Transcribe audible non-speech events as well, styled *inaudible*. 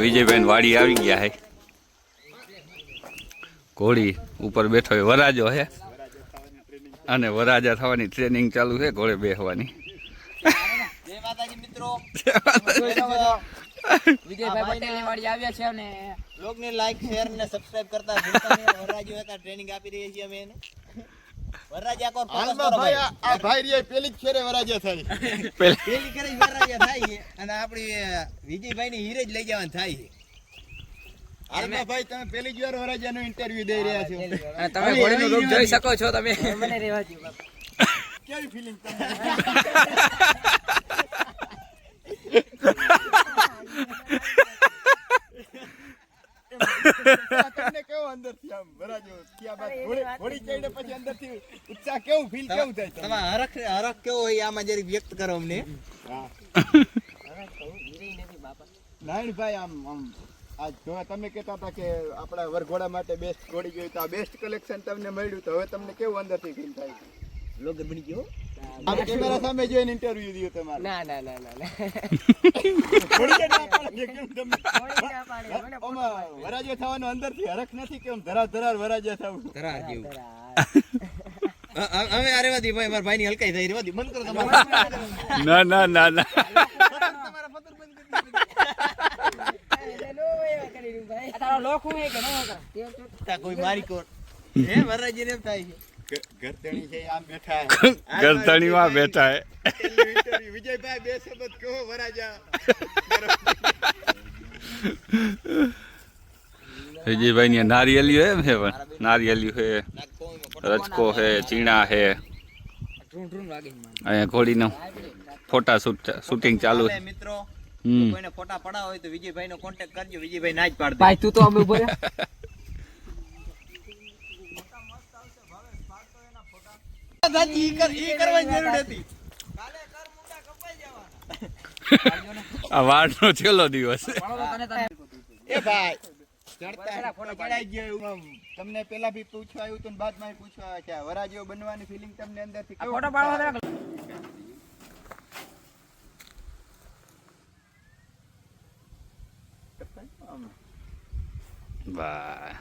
વિજયભાઈ વાડી આવી ગયા હે. ઘોડી ઉપર બેઠો હોય વરાજો હે. અને વરાજા થવાની ટ્રેનિંગ ચાલુ છે ઘોડે બેસવાની જય માતાજી મિત્રો વાડી આવ્યા છે અને બ્લોગને લાઈક શેર ને સબસ્ક્રાઇબ કરતા ભૂલતા નહીં. વરરાજો હતા ટ્રેનિંગ આપી રહી છીએ અમે એને. વરરાજા કરો ભાઈ આ- ભાઈ રીએ પેલી જ ફેરે થાય. પેલી કરી વરરાજા થાય અને આપણી વિજયભાઈ ની હીરે જ લઈ જવાનું થાય હાલમાં ભાઈ તમે પેલી જ વાર વરાજાનો ઇન્ટરવ્યુ દઈ રહ્યા છો. અને તમે ઘોડીનું રૂપ જોઈ શકો છો તમે. મને રહેવા દો કેવી ફિલિંગ તમને *laughs* તમને કેવો અંદરથી આમ વરાજો થયા બાદ ઘોડી ઘોડી ચડીને પછી અંદરથી ઉત્સાહ કેવું ફીલ કેવું થાય તમને? હરખ હરખ કેવો હોય આમાં જરી વ્યક્ત કરો અમને હા. નારાયણભાઈ આમ આમ આજ જો તમે કહેતા હતા કે આપણા વરઘોડા માટે બેસ્ટ ઘોડી જોઈ તો આ બેસ્ટ કલેક્શન તમને મળ્યું તો હવે તમને કેવું અંદરથી ફીલ થાય લોગ બની ગયો કેમેરા સામે જોઈને ઇન્ટરવ્યુ દીધું તમારે. ના ના ના ના ના. ઘોડી કે ના પાડે કેમ તમે? ઘોડી ના પાડે મને ઓમાં વરાજો થવાનો અંદરથી હરખ નથી કેમ ધરાર ધરાર વરાજો થવું. ધરા જેવું. હ- હ- હવે અરે વાદી ભાઈ મારા ભાઈની હલકાઈ થઈ રેવાદી બંધ કરો તમારે. ના ના ના. ના તમારા પતર બંધ કરી આ તારો લોક હું કે ન હતો? તે તો દીધા કોઈ મારી કોર. *laughs* હે વરરાજી ને એમ થાય છે. ઘરતણી છે આમ બેઠા. ગરદણીમાં બેઠા. હે વિજયભાઈ બે શબ્દ કહો વરાજા. *laughs* વિજયભાઈ ની નારિયેલી હે હે પણ નારિયેલી હે રચકો હે ચીણા હે અહીંયા ઘોડી ઘોડીનું ફોટા શૂટ શૂટિંગ ચાલુ છે. મિત્રો હમ. કોઈને ફોટા પડાવ હોય તો વિજયભાઈ નો કોન્ટેક્ટ કરજો વિજયભાઈ ના જ પાડ ભાઈ તું તો અમે ઊભો *laughs* સાચી, ઈ કરવાની જરૂર હતી આ વારનો છેલ્લો દિવસ એ ભાઈ તમને પેલા પૂછવા આવ્યું હતું ને બાદમાં પૂછવા આવ્યા છે આ બનવાની ફિલિંગ તમને અંદરથી આ ફોટો પાડવા થાય? દે આમ. વાહ